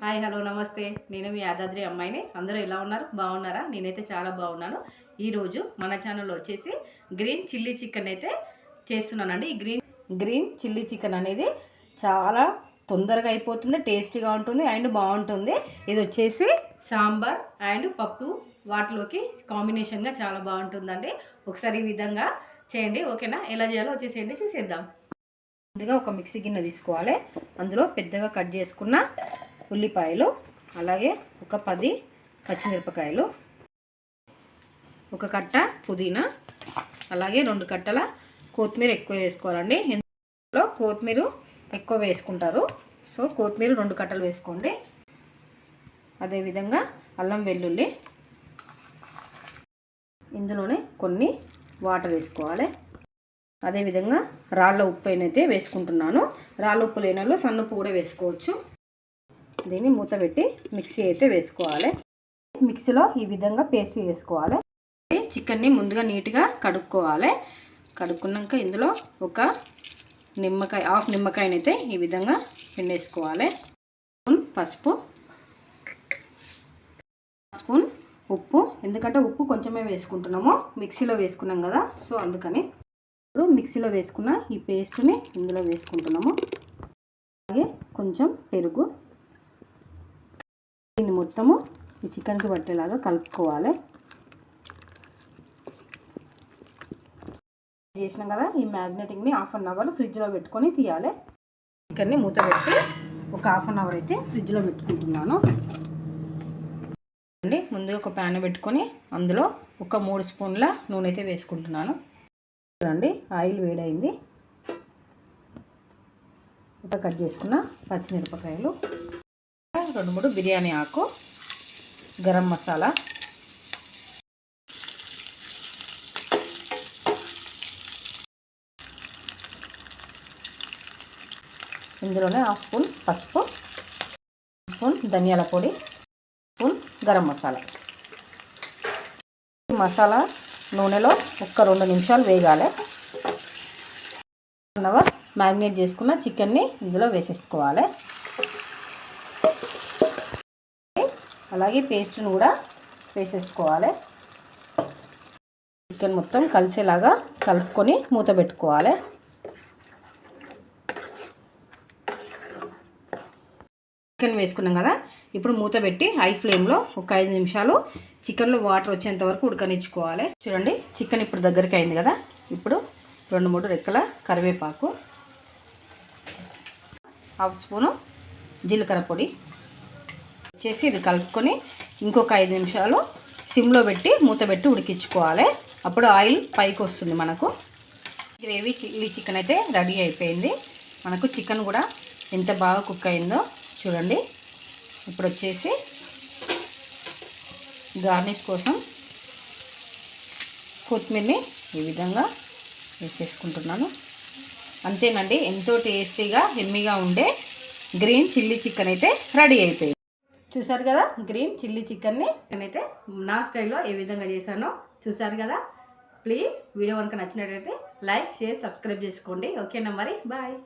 Hi hello నమస్తే. నేను మీ యాదాద్రి అమ్మాయిని. అందరూ ఎలా ఉన్నారు? బాగున్నారా? నేనైతే చాలా బాగున్నాను. ఈరోజు మన ఛానల్లో వచ్చేసి గ్రీన్ చిల్లీ చికెన్ అయితే చేస్తున్నానండి. ఈ గ్రీన్ గ్రీన్ చిల్లీ చికెన్ అనేది చాలా తొందరగా అయిపోతుంది టేస్టీగా ఉంటుంది అండ్ బాగుంటుంది. ఇది వచ్చేసి సాంబార్ అండ్ పప్పు వాటిలోకి కాంబినేషన్గా చాలా బాగుంటుందండి. ఒకసారి ఈ విధంగా చేయండి ఓకేనా? ఎలా చేయాలో వచ్చేసేయండి చూసేద్దాం. ముందుగా ఒక మిక్సీ గిన్నె తీసుకోవాలి. అందులో పెద్దగా కట్ చేసుకున్న ఉల్లిపాయలు అలాగే ఒక పది పచ్చిమిరపకాయలు ఒక కట్ట పుదీనా అలాగే రెండు కట్టల కొత్తిమీర ఎక్కువ వేసుకోవాలండి. ఇందులో కొత్తిమీర ఎక్కువ వేసుకుంటారు. సో కొత్తిమీర రెండు కట్టలు వేసుకోండి. అదేవిధంగా అల్లం వెల్లుల్లి. ఇందులోనే కొన్ని వాటర్ వేసుకోవాలి. అదేవిధంగా రాళ్ళ ఉప్పు అయితే వేసుకుంటున్నాను. రాళ్ళ ఉప్పు లేనలో సన్నుప్పు కూడా వేసుకోవచ్చు. దీన్ని మూత పెట్టి మిక్సీ అయితే వేసుకోవాలి. మిక్సీలో ఈ విధంగా పేస్ట్ వేసుకోవాలి చికెన్ని ముందుగా నీట్గా కడుక్కోవాలి. కడుక్కున్నాక ఇందులో ఒక నిమ్మకాయ హాఫ్ నిమ్మకాయనైతే ఈ విధంగా పిండేసుకోవాలి. పసుపు స్పూన్ ఉప్పు. ఎందుకంటే ఉప్పు కొంచెమే వేసుకుంటున్నాము. మిక్సీలో వేసుకున్నాం కదా సో అందుకని ఇప్పుడు మిక్సీలో వేసుకున్న ఈ పేస్ట్ని ఇందులో వేసుకుంటున్నాము. అలాగే కొంచెం పెరుగు. దీన్ని మొత్తము ఈ చికెన్కి పట్టేలాగా కలుపుకోవాలి. చేసినాం కదా ఈ మ్యాగ్నెటింగ్ని హాఫ్ అన్ అవర్ ఫ్రిడ్జ్లో పెట్టుకొని తీయాలి. చికెన్ని మూత పెట్టి ఒక హాఫ్ అన్ అవర్ అయితే ఫ్రిడ్జ్లో పెట్టుకుంటున్నాను. అండి ముందుగా ఒక ప్యాన్ పెట్టుకొని అందులో ఒక మూడు స్పూన్ల నూనె అయితే వేసుకుంటున్నాను. చూడండి ఆయిల్ వేడైంది. ఇంకా కట్ చేసుకున్న పచ్చిమిరపకాయలు. రెండు మూడు బిర్యానీ ఆకు గరం మసాలా. ఇందులోనే హాఫ్ స్పూన్ పసుపు స్పూన్ ధనియాల పొడి స్పూన్ గరం మసాలా. మసాలా నూనెలో ఒక్క రెండు నిమిషాలు వేగాలి. వన్ అవర్ మ్యాగ్నేట్ చేసుకున్న చికెన్ని ఇందులో వేసేసుకోవాలి. అలాగే పేస్ట్ను కూడా వేసేసుకోవాలి. చికెన్ మొత్తం కలిసేలాగా కలుపుకొని మూత పెట్టుకోవాలి. చికెన్ వేసుకున్నాం కదా ఇప్పుడు మూత పెట్టి హై ఫ్లేమ్లో ఒక ఐదు నిమిషాలు చికెన్లో వాటర్ వచ్చేంత వరకు ఉడకనిచ్చుకోవాలి. చూడండి చికెన్ ఇప్పుడు దగ్గరికి అయింది కదా ఇప్పుడు రెండు మూడు రెక్కల కరివేపాకు హాఫ్ స్పూను జీలకర్ర పొడి చేసి ఇది కలుపుకొని ఇంకొక ఐదు నిమిషాలు సిమ్లో పెట్టి మూత పెట్టి ఉడికించుకోవాలి. అప్పుడు ఆయిల్ పైకి వస్తుంది మనకు. గ్రేవీ చిల్లీ చికెన్ అయితే రెడీ అయిపోయింది. మనకు చికెన్ కూడా ఎంత బాగా కుక్ అయిందో చూడండి. ఇప్పుడు వచ్చేసి గార్నిష్ కోసం కొత్తిమీరని ఈ విధంగా వేసేసుకుంటున్నాను. అంతేనండి ఎంతో టేస్టీగా హెమ్మీగా ఉండే గ్రీన్ చిల్లీ చికెన్ అయితే రెడీ అయిపోయింది. చూసారు కదా? గ్రీన్ చిల్లీ చికెన్ని. నేనైతే నా స్టైల్లో ఏ విధంగా చేశానో చూసారు కదా? ప్లీజ్ వీడియో కనుక నచ్చినట్లయితే లైక్ షేర్ సబ్స్క్రైబ్ చేసుకోండి. ఓకేనా మరి? బాయ్.